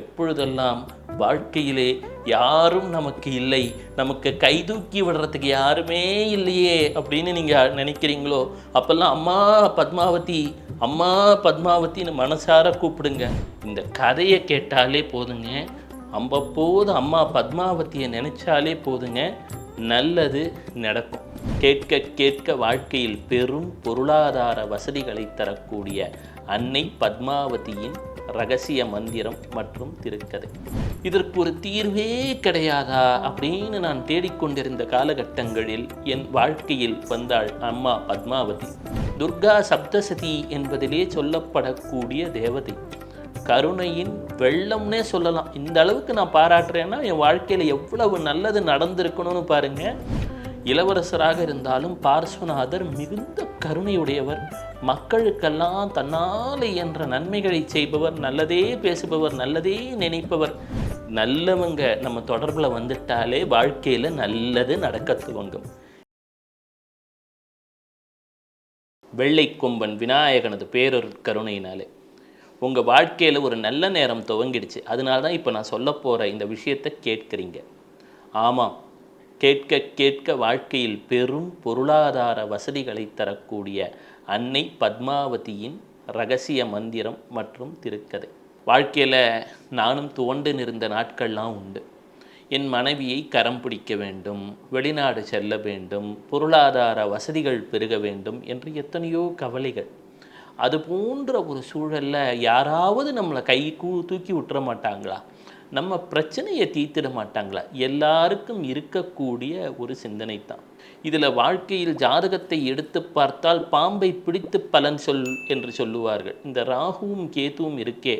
எப்பொழுதெல்லாம் வாழ்க்கையிலே யாரும் நமக்கு இல்லை நமக்கு கைதூக்கி விடுறதுக்கு யாருமே இல்லையே அப்படின்னு நீங்கள் நினைக்கிறீங்களோ அப்போல்லாம் அம்மா பத்மாவதி அம்மா பத்மாவதின்னு மனசார கூப்பிடுங்க. இந்த கதையை கேட்டாலே போதுங்க. அவ்வப்போது அம்மா பத்மாவதியை நினைச்சாலே போதுங்க. நல்லது நடக்கும். கேட்க கேட்க வாழ்க்கையில் பெரும் பொருளாதார வசதிகளை தரக்கூடிய அன்னை பத்மாவதியின் ரகசிய மந்திரம் மற்றும் திருக்கதை. இதற்கு ஒரு தீர்வே கிடையாதா அப்படின்னு நான் தேடிக்கொண்டிருந்த காலகட்டங்களில் என் வாழ்க்கையில் வந்தாள் அம்மா பத்மாவதி. துர்கா சப்தசதி என்பதிலே சொல்லப்படக்கூடிய தேவதை. கருணையின் வெள்ளம்னே சொல்லலாம். இந்த அளவுக்கு நான் பாராட்டுறேன்னா என் வாழ்க்கையில் எவ்வளவு நல்லது நடந்திருக்கணும்னு பாருங்க. இளவரசராக இருந்தாலும் பார்ஸ்வநாதர் மிகுந்த கருணையுடையவர். மக்களுக்கெல்லாம் தன்னால் என்ற நன்மைகளை செய்பவர் நல்லதே பேசுபவர் நல்லதே நினைப்பவர். நல்லவங்க நம்ம தொடர்பில் வந்துட்டாலே வாழ்க்கையில் நல்லது நடக்க துவங்கும். வெள்ளை கொம்பன் விநாயகனது பேரொரு கருணையினாலே. உங்கள் வாழ்க்கையில் ஒரு நல்ல நேரம் துவங்கிடுச்சு. அதனால தான் இப்போ நான் சொல்ல போகிற இந்த விஷயத்தை கேட்குறீங்க. ஆமாம் கேட்க கேட்க வாழ்க்கையில் பெரும் பொருளாதார வசதிகளை தரக்கூடிய அன்னை பத்மாவதியின் ரகசிய மந்திரம் மற்றும் திருக்கதை. வாழ்க்கையில் நானும் துவண்டு நிறந்த நாட்கள்லாம் உண்டு. என் மனைவியை கரம் பிடிக்க வேண்டும் வெளிநாடு செல்ல வேண்டும் பொருளாதார வசதிகள் பெருக வேண்டும் என்று எத்தனையோ கவலைகள். அது போன்ற ஒரு சூழலில் யாராவது நம்மளை கை கூ தூக்கி விட்டுற மாட்டாங்களா? நம்ம பிரச்சனையை தீர்த்திட மாட்டாங்களா? எல்லாருக்கும் இருக்கக்கூடிய ஒரு சிந்தனை தான் இதில் வாழ்க்கையில் ஜாதகத்தை எடுத்து பார்த்தால் பாம்பை பிடித்து பலன் சொல் என்று சொல்லுவார்கள். இந்த ராகுவும் கேதுவும் இருக்கே.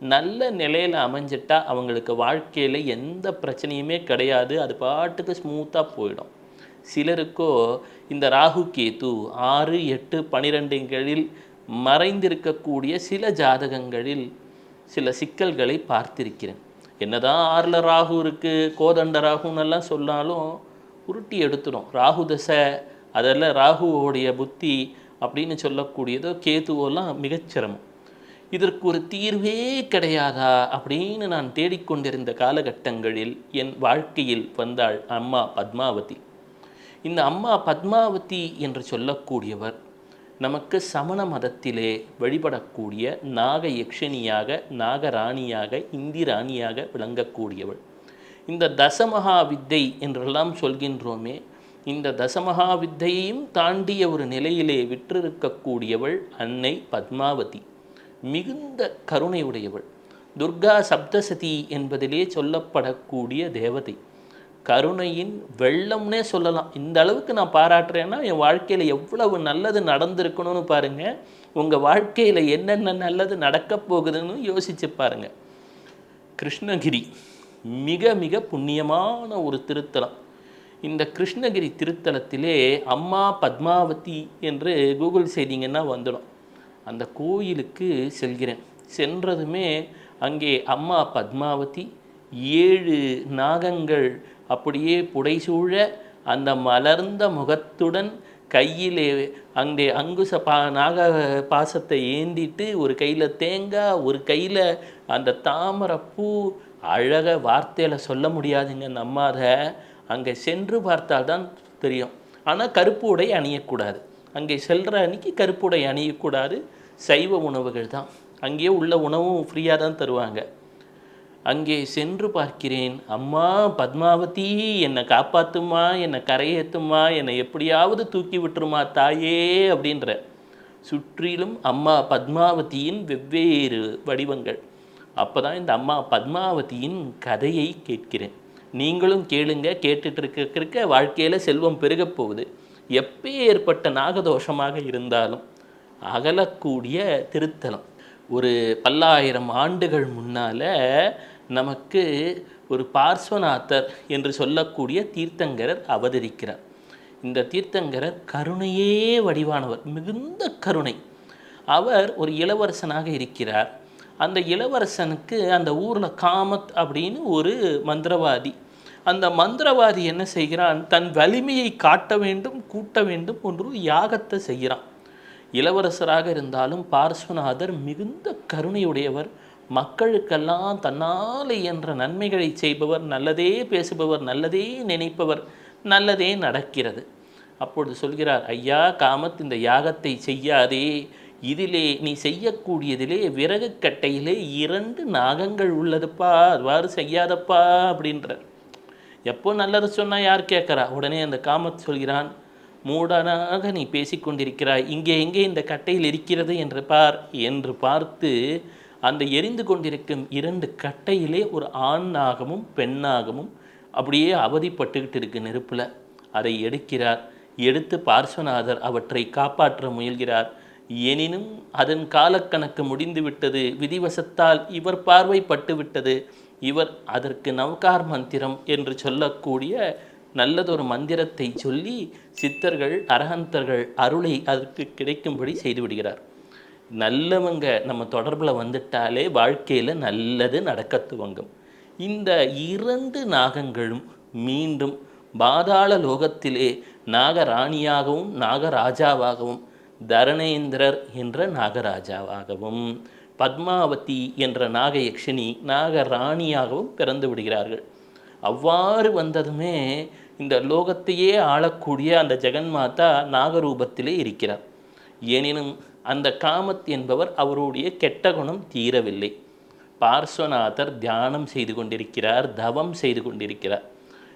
நல்ல நிலையில் அமைஞ்சிட்டா அவங்களுக்கு வாழ்க்கையில் எந்த பிரச்சனையுமே கிடையாது. அது பாட்டுக்கு ஸ்மூத்தாக போயிடும். சிலருக்கோ இந்த ராகு கேது ஆறு எட்டு பனிரெண்டுங்களில் மறைந்திருக்கக்கூடிய சில ஜாதகங்களில் சில சிக்கல்களை பார்த்திருக்கிறேன். என்னதான் ஆறில் ராகு இருக்குது கோதண்ட ராகுன்னெல்லாம் சொன்னாலும் உருட்டி எடுத்துடும். ராகு தசை அதெல்லாம் ராகுவோடைய புத்தி அப்படின்னு சொல்லக்கூடியதோ கேதுவோலாம் மிகச்சிரமம் இதற்கு ஒரு தீர்வே கிடையாதா அப்படின்னு நான் தேடிக்கொண்டிருந்த காலகட்டங்களில் என் வாழ்க்கையில் வந்தாள் அம்மா பத்மாவதி. இந்த அம்மா பத்மாவதி என்று சொல்லக்கூடியவர் நமக்கு சமண மதத்திலே வழிபடக்கூடிய நாக யக்ஷனியாக நாகராணியாக இந்திராணியாக விளங்கக்கூடியவள். இந்த தசமகா வித்தை என்றெல்லாம் சொல்கின்றோமே இந்த தசமகா வித்தையையும் தாண்டிய ஒரு நிலையிலே விற்றிருக்கக்கூடியவள் அன்னை பத்மாவதி. மிகுந்த கருணையுடையவள். துர்கா சப்தசதி என்பதிலே சொல்லப்படக்கூடிய தேவதை. கருணையின் வெள்ளம்னே சொல்லலாம். இந்த அளவுக்கு நான் பாராட்டுறேன்னா என் வாழ்க்கையில் எவ்வளவு நல்லது நடந்திருக்கணும்னு பாருங்க. உங்கள் வாழ்க்கையில் என்னென்ன நல்லது நடக்க போகுதுன்னு யோசிச்சு பாருங்கள் கிருஷ்ணகிரி மிக மிக புண்ணியமான ஒரு திருத்தலம். இந்த கிருஷ்ணகிரி திருத்தலத்திலே அம்மா பத்மாவதி என்று கூகுள் செய்திங்கன்னா வந்துடும். அந்த கோயிலுக்கு செல்கிறேன். சென்றதுமே அங்கே அம்மா பத்மாவதி ஏழு நாகங்கள் அப்படியே புடைசூழ அந்த மலர்ந்த முகத்துடன் கையிலே அங்கே அங்குச பா நாக பாசத்தை ஏந்திட்டு ஒரு கையில் தேங்காய் ஒரு கையில் அந்த தாமரைப்பூ. அழக வார்த்தையில் சொல்ல முடியாதுங்க நம்மாத அங்கே சென்று பார்த்தால்தான் தெரியும். ஆனால் கருப்பு உடை அணியக்கூடாது. அங்கே செல்கிற அன்னைக்கு கருப்பு உடை அணியக்கூடாது. சைவ உணவுகள் தான். அங்கேயே உள்ள உணவும் ஃப்ரீயாக தான் தருவாங்க. அங்கே சென்று பார்க்கிறேன். அம்மா பத்மாவதி என்னை காப்பாற்றுமா என்னை கரையேற்றுமா என்னை எப்படியாவது தூக்கி விட்டுருமா தாயே அப்படின்ற. சுற்றிலும் அம்மா பத்மாவதியின் வெவ்வேறு வடிவங்கள். அப்போ தான் இந்த அம்மா பத்மாவதியின் கதையை கேட்கிறேன். நீங்களும் கேளுங்க கேட்டுட்டு இருக்க வாழ்க்கையில் செல்வம் பெருகப் போகுது. எப்போ ஏற்பட்ட நாகதோஷமாக இருந்தாலும் அகலக்கூடிய திருத்தலம். ஒரு பல்லாயிரம் ஆண்டுகள் முன்னால் நமக்கு ஒரு பார்ஸ்வநாதர் என்று சொல்லக்கூடிய தீர்த்தங்கரர் அவதரிக்கிறார். இந்த தீர்த்தங்கரர் கருணையே வடிவானவர் மிகுந்த கருணை. அவர் ஒரு இளவரசனாக இருக்கிறார். அந்த இளவரசனுக்கு அந்த ஊரில் காமத் அப்படின்னு ஒரு மந்திரவாதி. அந்த மந்திரவாதி என்ன செய்கிறான்? தன் வலிமையை காட்ட வேண்டும் கூட்ட வேண்டும் ஒன்று யாகத்தை செய்கிறான். இளவரசராக இருந்தாலும் பார்ஸ்வநாதர் மிகுந்த கருணையுடையவர். மக்களுக்கெல்லாம் தன்னால் என்ற நன்மைகளை செய்பவர் நல்லதே பேசுபவர் நல்லதே நினைப்பவர் நல்லதே நடக்கிறது. அப்பொழுது சொல்கிறார் ஐயா காமத் இந்த யாகத்தை செய்யாதே. இதிலே நீ செய்யக்கூடியதிலே விறகு கட்டையிலே இரண்டு நாகங்கள் உள்ளதுப்பா. அதுவாறு செய்யாதப்பா அப்படின்றார். எப்போ நல்லது சொன்னால் யார் கேட்குறா? உடனே அந்த காமத் சொல்கிறான் மூடனாக நீ பேசிக்கொண்டிருக்கிறாய். இங்கே எங்கே இந்த கட்டையில் இருக்கிறது? என்று பார் என்று பார்த்து அந்த எரிந்து கொண்டிருக்கும் இரண்டு கட்டையிலே ஒரு ஆணாகவும் பெண்ணாகவும் அப்படியே அவதிப்பட்டுக்கிட்டு இருக்கு நெருப்பில். அதை எடுக்கிறார். எடுத்து பார்ஸ்வநாதர் அவற்றை காப்பாற்ற முயல்கிறார். எனினும் அதன் காலக்கணக்கு முடிந்துவிட்டது. விதிவசத்தால் இவர் பார்வைப்பட்டுவிட்டது இவர் அதற்கு நவகார் மந்திரம் என்று சொல்லக்கூடிய நல்லதொரு மந்திரத்தை சொல்லி சித்தர்கள் அரகந்தர்கள் அருளை அதற்கு கிடைக்கும்படி செய்துவிடுகிறார் நல்லவங்க நம்ம தொடர்பில் வந்துட்டாலே வாழ்க்கையில் நல்லது நடக்க துவங்கும். இந்த இரண்டு நாகங்களும் மீண்டும் பாதாள லோகத்திலே நாகராணியாகவும் நாகராஜாவாகவும் தரணேந்திரர் என்ற நாகராஜாவாகவும் பத்மாவதி என்ற நாகயக்ஷினி நாகராணியாகவும் பிறந்து விடுகிறார்கள். அவ்வாறு வந்ததுமே இந்த லோகத்தையே ஆளக்கூடிய அந்த ஜெகன்மாதா நாகரூபத்திலே இருக்கிறார். எனினும் அந்த காமத் என்பவர் அவருடைய கெட்ட குணம் தீரவில்லை. பார்ஸ்வநாதர் தியானம் செய்து கொண்டிருக்கிறார் தவம் செய்து கொண்டிருக்கிறார்.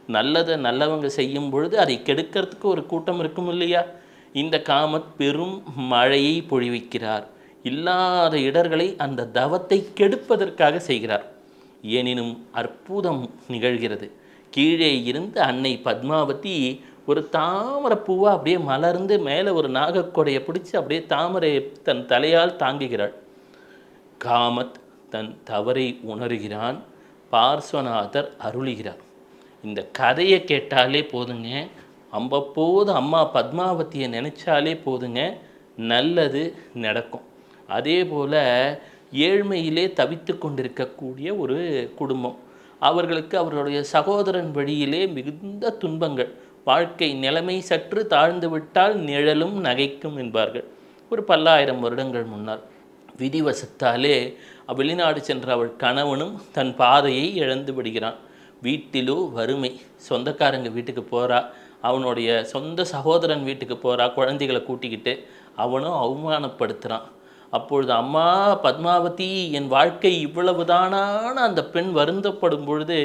நல்லதை நல்லவங்க செய்யும் பொழுது அதை கெடுக்கிறதுக்கு ஒரு கூட்டம் இருக்கும் இல்லையா? இந்த காமத் பெரும் மழையை பொழிவிக்கிறார். இல்லாத இடர்களை அந்த தவத்தை கெடுப்பதற்காக செய்கிறார். எனினும் அற்புதம் நிகழ்கிறது. கீழே இருந்து அன்னை பத்மாவதி ஒரு தாமரை பூவாக அப்படியே மலர்ந்து மேலே ஒரு நாகக்கொடையை பிடிச்சி அப்படியே தாமரை தன் தலையால் தாங்குகிறாள். காமத் தன் தவறை உணர்கிறான். பார்ஸ்வநாதர் அருளுகிறார். இந்த கதையை கேட்டாலே போதுங்க. அவ்வப்போது அம்மா பத்மாவதியை நினச்சாலே போதுங்க. நல்லது நடக்கும். அதே போல் ஏழ்மையிலே தவித்து கொண்டிருக்கக்கூடிய ஒரு குடும்பம். அவர்களுக்கு அவர்களுடைய சகோதரன் வழியிலே மிகுந்த துன்பங்கள். வாழ்க்கை நிலைமை சற்று தாழ்ந்து விட்டால் நிழலும் நகைக்கும் என்பார்கள். ஒரு பல்லாயிரம் வருடங்கள் முன்னால் விதிவசத்தாலே வெளிநாடு சென்ற அவள் கணவனும் தன் பாதையை இழந்து விடுகிறான். வீட்டிலோ வறுமை. சொந்தக்காரங்க வீட்டுக்கு போகிறா அவனுடைய சொந்த சகோதரன் வீட்டுக்கு போகிறா குழந்தைகளை கூட்டிக்கிட்டு அவனும் அவமானப்படுத்துகிறான் அப்பொழுது அம்மா பத்மாவதி என் வாழ்க்கை இவ்வளவுதானான அந்த பெண் வருந்தப்படும் பொழுது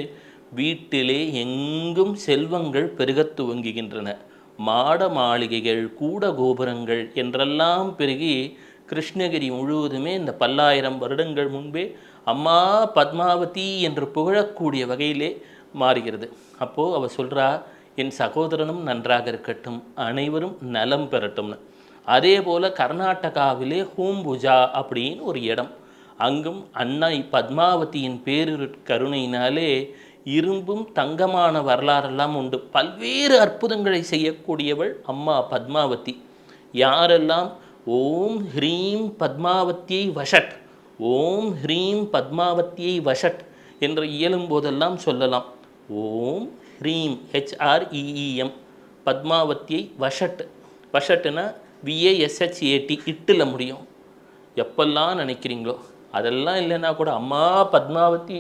வீட்டிலே எங்கும் செல்வங்கள் பெருகத் துவங்குகின்றன. மாட மாளிகைகள் கூட கோபுரங்கள் என்றெல்லாம் பெருகி கிருஷ்ணகிரி முழுவதுமே இந்த பல்லாயிரம் வருடங்கள் முன்பே அம்மா பத்மாவதி என்று புகழக்கூடிய வகையிலே மாறுகிறது. அப்போது அவர் சொல்கிறா என் சகோதரனும் நன்றாக இருக்கட்டும் அனைவரும் நலம் பெறட்டும்னு. அதே போல் கர்நாடகாவிலே ஹூம்புஜா அப்படின்னு ஒரு இடம். அங்கும் அன்னை பத்மாவதியின் பேரு கருணையினாலே இரும்பும் தங்கமான வரலாறெல்லாம் உண்டு. பல்வேறு அற்புதங்களை செய்யக்கூடியவள் அம்மா பத்மாவதி. யாரெல்லாம் ஓம் ஹ்ரீம் பத்மாவதியை வஷட் ஓம் ஹ்ரீம் பத்மாவத்தியை வஷட் என்று இயலும் போதெல்லாம் சொல்லலாம். ஓம் ஹ்ரீம் ஹெச்ஆர்இஇஎம் பத்மாவதியை வஷட். வஷட்டுனா விஏஎஸ்ஹெச்ஏடி இட்டில் முடியும். எப்பெல்லாம் நினைக்கிறீங்களோ அதெல்லாம் இல்லைன்னா கூட அம்மா பத்மாவதி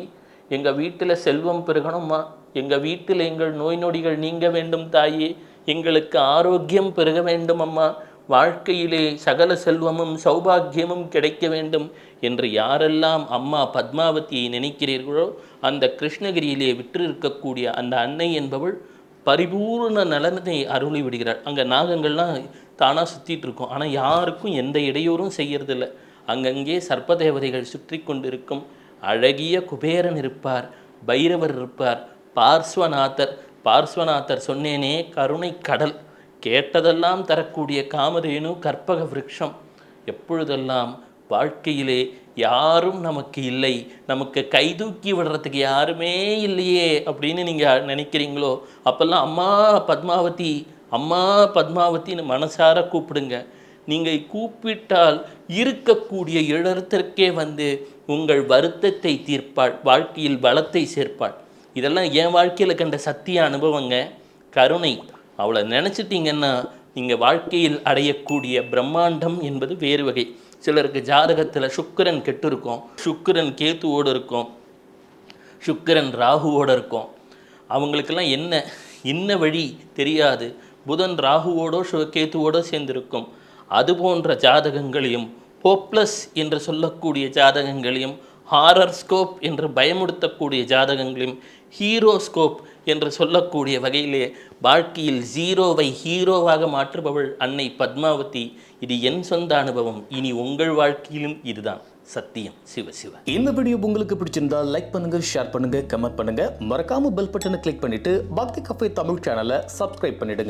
எங்கள் வீட்டில் செல்வம் பெருகணும்மா எங்கள் வீட்டில் எங்கள் நோய் நொடிகள் நீங்க வேண்டும் தாயே. எங்களுக்கு ஆரோக்கியம் பெருக வேண்டும் அம்மா. வாழ்க்கையிலே சகல செல்வமும் சௌபாக்கியமும் கிடைக்க வேண்டும் என்று யாரெல்லாம் அம்மா பத்மாவதியை நினைக்கிறீர்களோ அந்த கிருஷ்ணகிரியிலே விற்றிருக்கக்கூடிய அந்த அன்னை என்பவள் பரிபூர்ண நலனை அருளி விடுகிறாள். அங்கே நாகங்கள்லாம் தானாக சுற்றிட்டு இருக்கும். ஆனால் யாருக்கும் எந்த இடையூறும் செய்யறதில்ல. அங்கங்கே சர்ப்பதேவதைகள் சுற்றி கொண்டிருக்கும். அழகிய குபேரன் இருப்பார் பைரவர் இருப்பார். பார்ஸ்வநாதர் பார்ஸ்வநாதர் சொன்னேனே கருணை கடல். கேட்டதெல்லாம் தரக்கூடிய காமதேனு கற்பக விரக்ஷம் எப்பொழுதெல்லாம் வாழ்க்கையிலே யாரும் நமக்கு இல்லை நமக்கு கைதூக்கி விடுறதுக்கு யாருமே இல்லையே அப்படின்னு நீங்கள் நினைக்கிறீங்களோ அப்போல்லாம் அம்மா பத்மாவதி அம்மா பத்மாவதின்னு மனசார கூப்பிடுங்க. நீங்கள் கூப்பிட்டால் இருக்கக்கூடிய இடத்திற்கே வந்து உங்கள் வருத்தத்தை தீர்ப்பாள் வாழ்க்கையில் பலத்தை சேர்ப்பாள். இதெல்லாம் என் வாழ்க்கையில் கண்ட சத்திய அனுபவங்க. கருணை அவளை நினச்சிட்டிங்கன்னா நீங்கள் வாழ்க்கையில் அடையக்கூடிய பிரம்மாண்டம் என்பது வேறு வகை. சிலருக்கு ஜாதகத்தில் சுக்கரன் கெட்டு இருக்கும் சுக்கரன் கேத்துவோடு இருக்கும் சுக்கரன் ராகுவோடு இருக்கும். அவங்களுக்கெல்லாம் என்ன என்ன வழி தெரியாது. புதன் ராகுவோடோ சு- கேத்துவோடோ சேர்ந்திருக்கும். அது போன்ற ஜாதகங்களையும் ஹோப்லஸ் என்று சொல்லக்கூடிய ஜாதகங்களையும் ஹாரர் ஸ்கோப் என்று பயமுடுத்தக்கூடிய ஜாதகங்களையும் ஹீரோஸ்கோப் என்று சொல்லக்கூடிய வகையிலே வாழ்க்கையில் ஜீரோவை ஹீரோவாக மாற்றுபவள் அன்னை பத்மாவதி. இது என் சொந்த அனுபவம். இனி உங்கள் வாழ்க்கையிலும் இதுதான். சத்தியம். சிவ சிவ. இந்த வீடியோ உங்களுக்கு பிடிச்சிருந்தா லைக் பண்ணுங்க ஷேர் பண்ணுங்க கமெண்ட் பண்ணுங்க. மறக்காம பெல் பட்டனை கிளிக் பண்ணிட்டு பக்தி கஃபே தமிழ் சேனலை சப்ஸ்கிரைப் பண்ணிடுங்க.